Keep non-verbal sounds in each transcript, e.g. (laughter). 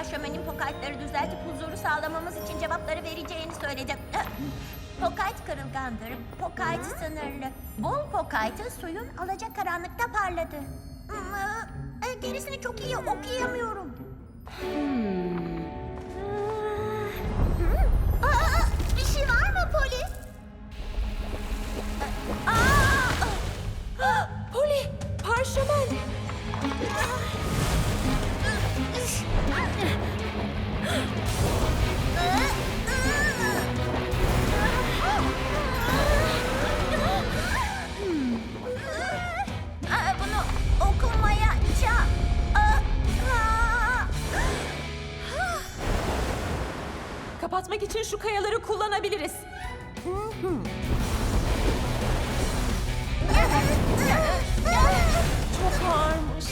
Parşömen'in pokaytları düzeltip huzuru sağlamamız için cevapları vereceğini söyledi. Pokayt kırılgandır, pokayt sınırlı. Bol pokaytı suyun alacakaranlıkta parladı. Ee, Gerisini çok iyi okuyamıyorum. Aa, için şu kayaları kullanabiliriz. Çok ağırmış.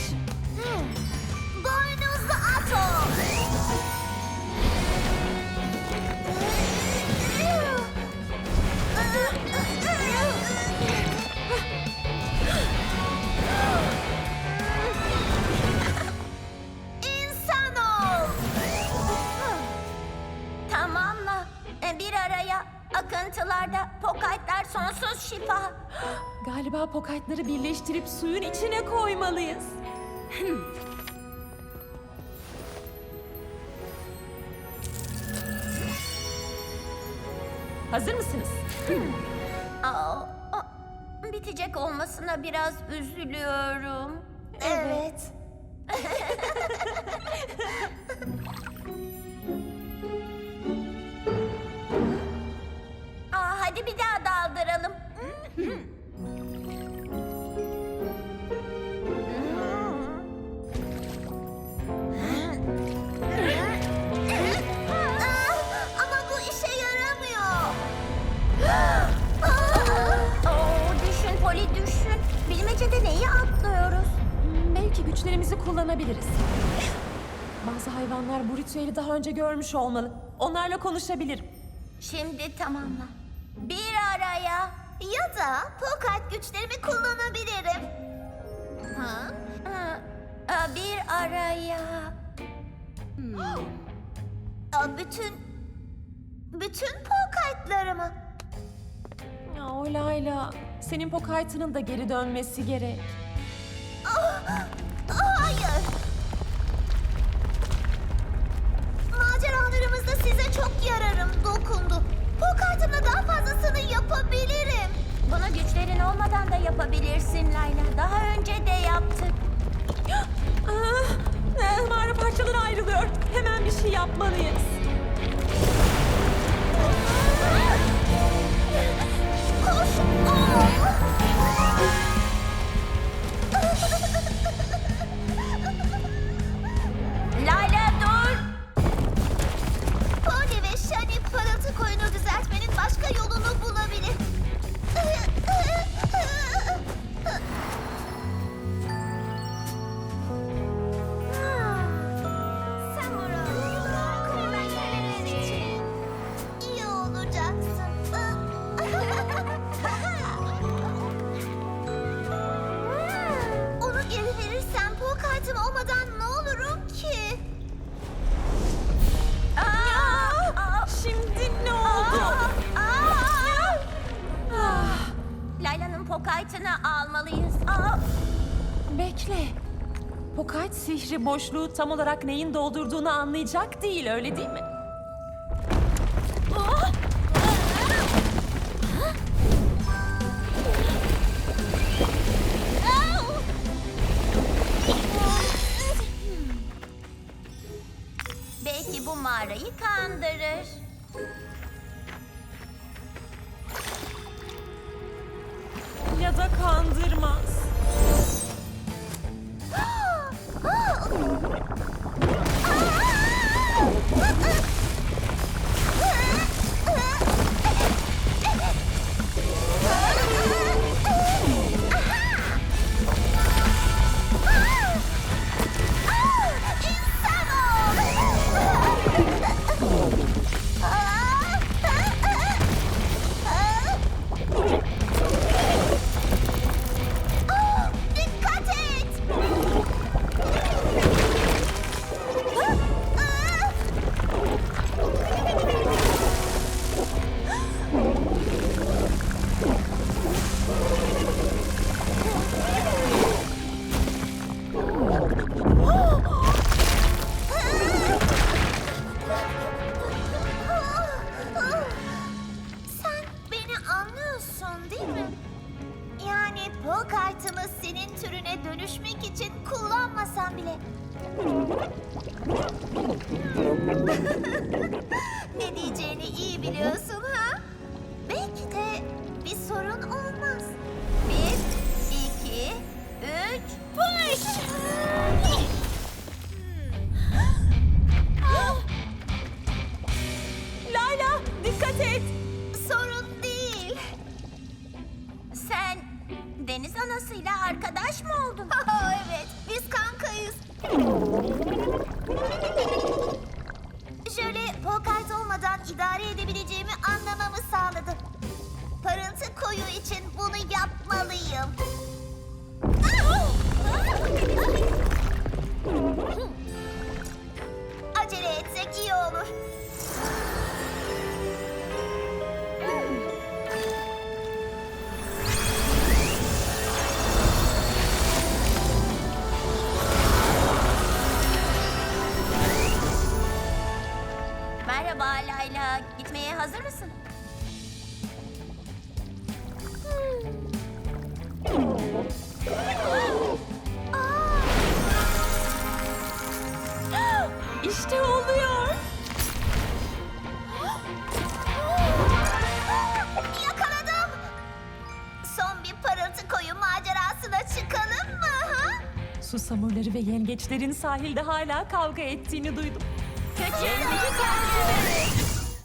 Tamamla. E, Bir araya akıntılarda pokaytlar sonsuz şifa. Galiba pokaytları birleştirip suyun içine koymalıyız. Hazır mısınız? Aa, bitecek olmasına biraz üzülüyorum. Evet. Aa, kullanabiliriz. Bazı hayvanlar bu ritüeli daha önce görmüş olmalı. Onlarla konuşabilirim. Şimdi tamamla. Bir araya. Ya da pokat güçlerimi kullanabilirim. Ha? Ha, Bir araya. Aa, bütün... Bütün pokatlarımı. Ya Olayla, senin pokaytının da geri dönmesi gerek. Hayır. Bunu güçlerin olmadan da yapabilirsin Layla. Daha önce de yaptık. (gasps) Ah, eh, mağara parçaları ayrılıyor. Hemen bir şey yapmalıyız. Koş. Layla Pokaytını almalıyız. Aa, bekle. Pokayt sihri boşluğu tam olarak neyin doldurduğunu anlayacak değil öyle değil mi? Belki bu mağarayı kandırır. Pol kartımı senin türüne dönüşmek için kullanmasam bile. (laughs) ne diyeceğini iyi biliyorsun ha? Belki de bir sorun olmaz. Deniz anasıyla arkadaş mı oldun? (laughs) evet, biz kankayız. Şöyle pokart olmadan idare edebileceğimi anlamamı sağladı. Parıltı koyu için bunu yapmalıyım. Gitmeye hazır mısın? (gasps) İşte oluyor. (gasps) Yakaladım. Son bir parıltı koyu macerasına çıkalım mı? Ha? Susamurları ve yengeçlerin sahilde hala kavga ettiğini duydum. Küçük bir kendimiz.